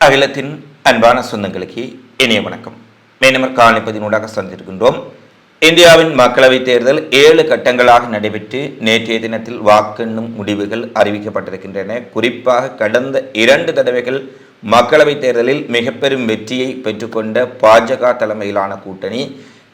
அகிலத்தின் அன்பான சொந்தங்களுக்கு இனிய வணக்கம். மேனமர் காணிப்பதினூடாக சந்திருக்கின்றோம் இந்தியாவின் மக்களவைத் தேர்தல் ஏழு கட்டங்களாக நடைபெற்று நேற்றைய தினத்தில் வாக்கெண்ணும் முடிவுகள் அறிவிக்கப்பட்டிருக்கின்றன. குறிப்பாக கடந்த இரண்டு தடவைகள் மக்களவைத் தேர்தலில் மிக பெரும் வெற்றியை பெற்றுக்கொண்ட பாஜக தலைமையிலான கூட்டணி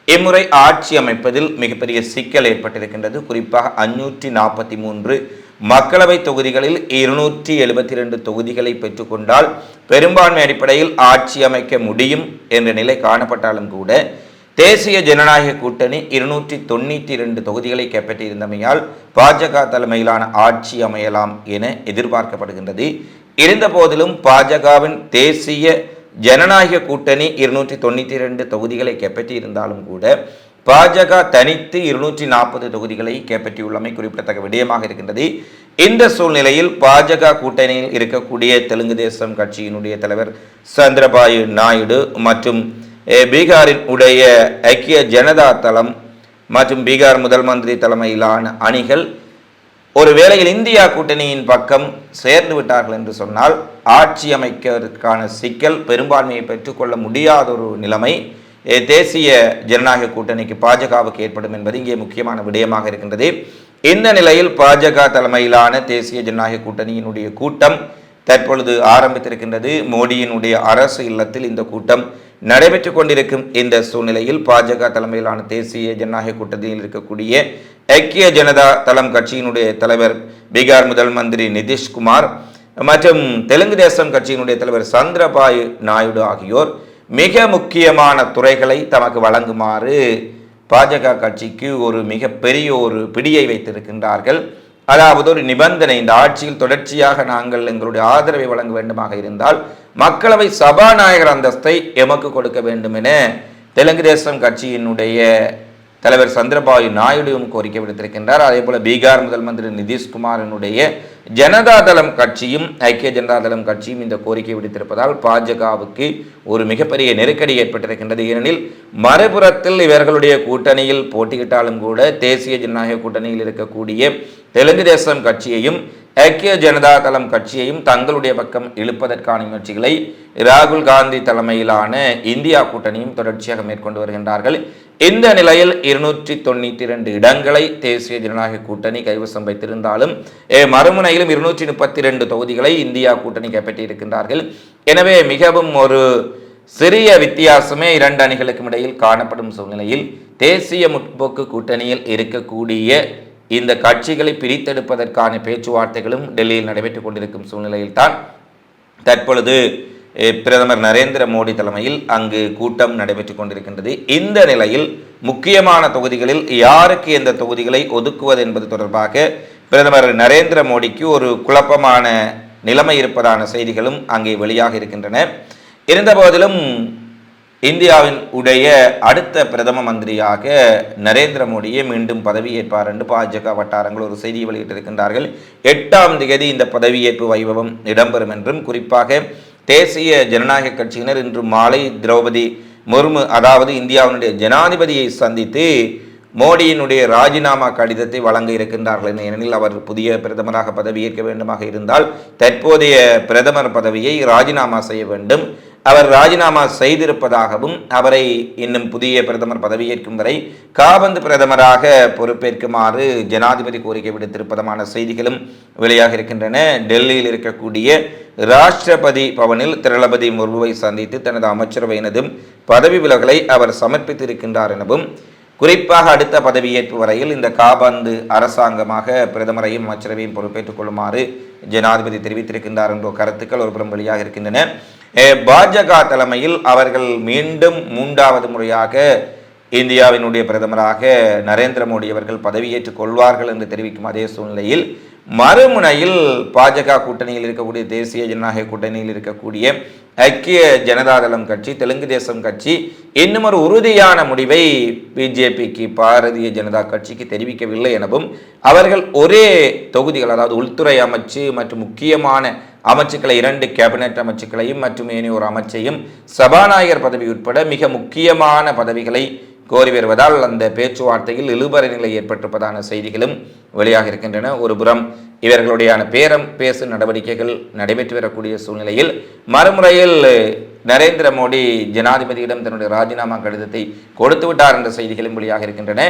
இம்முறை ஆட்சி அமைப்பதில் மிகப்பெரிய சிக்கல் ஏற்பட்டிருக்கின்றது. குறிப்பாக அஞ்சூற்றி நாற்பத்தி மூன்று மக்களவை தொகுதிகளில் இருநூற்றி எழுபத்தி ரெண்டு தொகுதிகளை பெற்றுக்கொண்டால் பெரும்பான்மை அடிப்படையில் ஆட்சி அமைக்க முடியும் என்ற நிலை காணப்பட்டாலும் கூட தேசிய ஜனநாயக கூட்டணி இருநூற்றி தொண்ணூற்றி இரண்டு தொகுதிகளை கைப்பற்றியிருந்தமையால் பாஜக தலைமையிலான ஆட்சி அமையலாம் என எதிர்பார்க்கப்படுகின்றது. இருந்த போதிலும் பாஜகவின் தேசிய ஜனநாயக கூட்டணி இருநூற்றி தொண்ணூற்றி இரண்டு தொகுதிகளை கைப்பற்றியிருந்தாலும் கூட பாஜக தனித்து இருநூற்றி நாற்பது தொகுதிகளை கைப்பற்றியுள்ளமை குறிப்பிடத்தக்க விடயமாக இருக்கின்றது. இந்த சூழ்நிலையில் பாஜக கூட்டணியில் இருக்கக்கூடிய தெலுங்கு தேசம் கட்சியினுடைய தலைவர் சந்திரபாயு நாயுடு மற்றும் பீகாரின் உடைய ஐக்கிய ஜனதா தளம் மற்றும் பீகார் முதல் மந்திரி தலைமையிலான அணிகள் ஒரு வேளையில் இந்தியா கூட்டணியின் பக்கம் சேர்ந்து விட்டார்கள் என்று சொன்னால் ஆட்சி அமைக்கிறதுக்கான சிக்கல் பெரும்பான்மையை பெற்றுக்கொள்ள முடியாத ஒரு நிலைமை தேசிய ஜனநாயக கூட்டணிக்கு பாஜகவுக்கு ஏற்படும் என்பது இங்கே முக்கியமான விடயமாக இருக்கின்றது. இந்த நிலையில் பாஜக தலைமையிலான தேசிய ஜனநாயக கூட்டணியினுடைய கூட்டம் தற்பொழுது ஆரம்பித்திருக்கின்றது. மோடியினுடைய அரசு இல்லத்தில் இந்த கூட்டம் நடைபெற்றுக் கொண்டிருக்கும் இந்த சூழ்நிலையில் பாஜக தலைமையிலான தேசிய ஜனநாயக கூட்டணியில் இருக்கக்கூடிய ஐக்கிய ஜனதா தளம் கட்சியினுடைய தலைவர் பீகார் முதல் மந்திரி நிதிஷ்குமார் மற்றும் தெலுங்கு தேசம் கட்சியினுடைய தலைவர் சந்திரபாய் நாயுடு ஆகியோர் மிக முக்கியமான துறைகளை தமக்கு வழங்குமாறு பாஜக கட்சிக்கு ஒரு மிகப்பெரிய ஒரு பிடியை வைத்திருக்கின்றார்கள். அதாவது ஒரு நிபந்தனை இந்த ஆட்சியில் தொடர்ச்சியாக நாங்கள் எங்களுடைய ஆதரவை வழங்க வேண்டுமாக இருந்தால் மக்களவை சபாநாயகர் அந்தஸ்தை எமக்கு கொடுக்க வேண்டும் என தெலுங்கு தேசம் கட்சியினுடைய தலைவர் சந்திரபாபு நாயுடுவும் கோரிக்கை விடுத்திருக்கின்றார். அதே போல பீகார் முதல் மந்திரி நிதிஷ்குமாரனுடைய ஜனதாதளம் கட்சியும் ஐக்கிய ஜனதாதளம் கட்சியும் இந்த கோரிக்கை விடுத்திருப்பதால் பாஜகவுக்கு ஒரு மிகப்பெரிய நெருக்கடி ஏற்பட்டிருக்கின்றது. ஏனெனில் மறுபுறத்தில் இவர்களுடைய கூட்டணியில் போட்டியிட்டாலும் கூட தேசிய ஜனநாயக கூட்டணியில் இருக்கக்கூடிய தெலுங்கு தேசம் கட்சியையும் ஐக்கிய ஜனதா தளம் கட்சியையும் தங்களுடைய பக்கம் இழுப்பதற்கான முயற்சிகளை ராகுல் காந்தி தலைமையிலான இந்தியா கூட்டணியும் தொடர்ச்சியாக மேற்கொண்டு வருகின்றார்கள். இந்த நிலையில் இருநூற்றி தொண்ணூற்றி இரண்டு இடங்களை தேசிய ஜனநாயக கூட்டணி கைவசம் வைத்திருந்தாலும் மறுமுனையிலும் இருநூற்றி முப்பத்தி ரெண்டு தொகுதிகளை இந்தியா கூட்டணி கைப்பற்றியிருக்கின்றார்கள். எனவே மிகவும் ஒரு சிறிய வித்தியாசமே இரண்டு அணிகளுக்கும் இடையில் காணப்படும் சூழ்நிலையில் தேசிய முற்போக்கு கூட்டணியில் இருக்கக்கூடிய இந்த கட்சிகளை பிரித்தெடுப்பதற்கான பேச்சுவார்த்தைகளும் டெல்லியில் நடைபெற்றுக் கொண்டிருக்கும் சூழ்நிலையில்தான் தற்பொழுது பிரதமர் நரேந்திர மோடி தலைமையில் அங்கு கூட்டம் நடைபெற்றுக் கொண்டிருக்கின்றது. இந்த நிலையில் முக்கியமான தொகுதிகளில் யாருக்கு எந்த தொகுதிகளை ஒதுக்குவது என்பது தொடர்பாக பிரதமர் நரேந்திர மோடிக்கு ஒரு குழப்பமான நிலைமை இருப்பதான செய்திகளும் அங்கே வெளியாக இருக்கின்றன. இருந்தபோதிலும் இந்தியாவின் உடைய அடுத்த பிரதம மந்திரியாக நரேந்திர மோடியே மீண்டும் பதவியேற்பார் என்று பாஜக வட்டாரங்கள் ஒரு செய்தியை வெளியிட்டிருக்கின்றார்கள். எட்டாம் தேதி இந்த பதவியேற்பு வைபவம் இடம்பெறும் என்றும் குறிப்பாக தேசிய ஜனநாயக கட்சியினர் இன்று மாலை திரௌபதி முர்மு அதாவது இந்தியாவினுடைய ஜனாதிபதியை சந்தித்து மோடியினுடைய ராஜினாமா கடிதத்தை வழங்க இருக்கின்றார்கள் ஏனெனில் அவர் புதிய பிரதமராக பதவியேற்க வேண்டுமாக இருந்தால் தற்போதைய பிரதமர் பதவியை ராஜினாமா செய்ய வேண்டும். அவர் ராஜினாமா செய்திருப்பதாகவும் அவரை இன்னும் புதிய பிரதமர் பதவியேற்கும் வரை காபந்து பிரதமராக பொறுப்பேற்குமாறு ஜனாதிபதி கோரிக்கை விடுத்திருப்பதமான செய்திகளும் வெளியாக இருக்கின்றன. டெல்லியில் இருக்கக்கூடிய ராஷ்டிரபதி பவனில் திரளபதி முர்முவை சந்தித்து தனது அமைச்சரவையினதும் பதவி விலகலை அவர் சமர்ப்பித்திருக்கின்றார் எனவும் குறிப்பாக அடுத்த பதவியேற்பு வரையில் இந்த காபந்து அரசாங்கமாக பிரதமரையும் அமைச்சரவையும் பொறுப்பேற்றுக் கொள்ளுமாறு ஜனாதிபதி தெரிவித்திருக்கின்றார் என்ற கருத்துக்கள் ஒருபுறம் வெளியாக இருக்கின்றன. பாஜக தலைமையில் அவர்கள் மீண்டும் மூன்றாவது முறையாக இந்தியாவினுடைய பிரதமராக நரேந்திர மோடி அவர்கள் பதவியேற்றுக் கொள்வார்கள் என்று தெரிவிக்கும் அதே சூழ்நிலையில் மறுமுனையில் பாஜக கூட்டணியில் இருக்கக்கூடிய தேசிய ஜனநாயக கூட்டணியில் இருக்கக்கூடிய ஐக்கிய ஜனதாதளம் கட்சி தெலுங்கு தேசம் கட்சி இன்னும் ஒரு உறுதியான முடிவை பிஜேபிக்கு பாரதிய ஜனதா கட்சிக்கு தெரிவிக்கவில்லை எனவும் அவர்கள் ஒரே தொகுதிகள் அதாவது உள்துறை அமைச்சு மற்றும் முக்கியமான அமைச்சுக்களை இரண்டு கேபினெட் அமைச்சுக்களையும் மற்றும் ஏனைய ஒரு அமைச்சையும் சபாநாயகர் பதவி உட்பட மிக முக்கியமான பதவிகளை கோரி வருவதால் அந்த பேச்சுவார்த்தையில் இழுபறை நிலை ஏற்பட்டிருப்பதான செய்திகளும் வெளியாக இருக்கின்றன. ஒரு புறம் இவர்களுடையான பேரம் பேசு நடவடிக்கைகள் நடைபெற்று வரக்கூடிய சூழ்நிலையில் மறுமுறையில் நரேந்திர மோடி ஜனாதிபதியிடம் தன்னுடைய ராஜினாமா கடிதத்தை கொடுத்து விட்டார் என்ற செய்திகளும் வெளியாக இருக்கின்றன.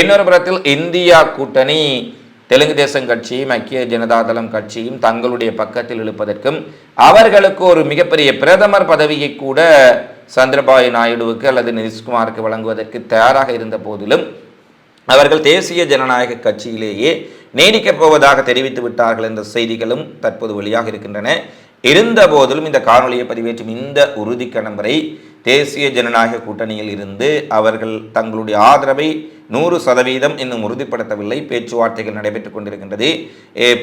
இன்னொரு புறத்தில் இந்தியா கூட்டணி தெலுங்கு தேசம் கட்சியும் ஐக்கிய ஜனதாதளம் கட்சியும் தங்களுடைய பக்கத்தில் இழுப்பதற்கும் அவர்களுக்கு ஒரு மிகப்பெரிய பிரதமர் பதவியை கூட சந்திரபாபு நாயுடுவுக்கு அல்லது நிதிஷ்குமாருக்கு வழங்குவதற்கு தயாராக இருந்த போதிலும் அவர்கள் தேசிய ஜனநாயக கட்சியிலேயே நீடிக்கப் போவதாக தெரிவித்து விட்டார்கள் என்ற செய்திகளும் தற்போது வெளியாக இருக்கின்றன. இருந்த போதிலும் இந்த காணொலியை பதிவேற்றும் இந்த உறுதி வரை தேசிய ஜனநாயக கூட்டணியில் இருந்து அவர்கள் தங்களுடைய ஆதரவை நூறு சதவீதம் இன்னும் உறுதிப்படுத்தவில்லை. பேச்சுவார்த்தைகள் நடைபெற்றுக் கொண்டிருக்கின்றது.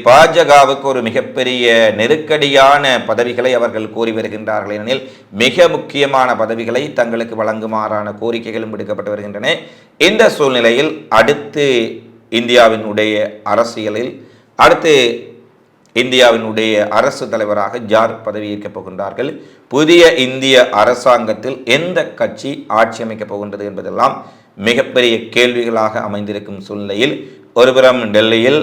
பாஜகவுக்கு ஒரு மிகப்பெரிய நெருக்கடியான பதவிகளை அவர்கள் கோரி வருகின்றார்கள் ஏனெனில் மிக முக்கியமான பதவிகளை தங்களுக்கு வழங்குமாறான கோரிக்கைகளும் விடுக்கப்பட்டு வருகின்றன. இந்த சூழ்நிலையில் அடுத்து இந்தியாவினுடைய அரசியலில் அடுத்து இந்தியாவினுடைய அரசு தலைவராக ஜார் பதவியேற்கப் போகின்றார்கள். புதிய இந்திய அரசாங்கத்தில் எந்த கட்சி ஆட்சி அமைக்கப் போகின்றது என்பதெல்லாம் மிகப்பெரிய கேள்விகளாக அமைந்திருக்கும் சூழ்நிலையில் ஒருபுறம் டெல்லியில்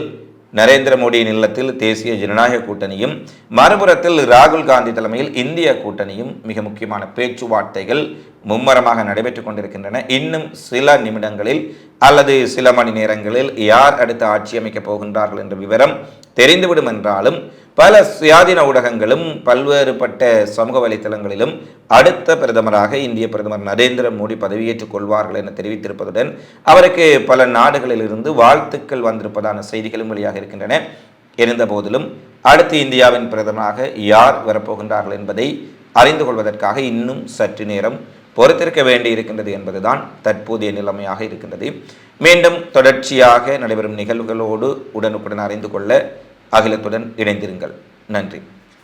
நரேந்திர மோடியின் இல்லத்தில் தேசிய ஜனநாயக கூட்டணியும் மறுபுறத்தில் ராகுல் காந்தி தலைமையில் இந்திய கூட்டணியும் மிக முக்கியமான பேச்சுவார்த்தைகள் மும்மரமாக நடைபெற்றுக் கொண்டிருக்கின்றன. இன்னும் சில நிமிடங்களில் அல்லது சில மணி நேரங்களில் யார் அடுத்து ஆட்சி அமைக்கப் போகின்றார்கள் என்ற விவரம் தெரிந்துவிடும் என்றாலும் பல சுயாதீன ஊடகங்களும் பல்வேறுபட்ட சமூக வலைத்தளங்களிலும் அடுத்த பிரதமராக இந்திய பிரதமர் நரேந்திர மோடி பதவியேற்றுக் கொள்வார்கள் என தெரிவித்திருப்பதுடன் அவருக்கு பல நாடுகளிலிருந்து வாழ்த்துக்கள் வந்திருப்பதான செய்திகளும் வெளியாக இருக்கின்றன. இருந்த போதிலும் அடுத்து இந்தியாவின் பிரதமராக யார் வரப்போகின்றார்கள் என்பதை அறிந்து கொள்வதற்காக இன்னும் சற்று நேரம் பொறுத்திருக்க வேண்டி இருக்கின்றது என்பதுதான் தற்போதைய நிலைமையாக இருக்கின்றது. மீண்டும் தொடர்ச்சியாக நடைபெறும் நிகழ்வுகளோடு உடனுக்குடன் அறிந்து கொள்ள அகிலத்துடன் இணைந்திருங்கள். நன்றி.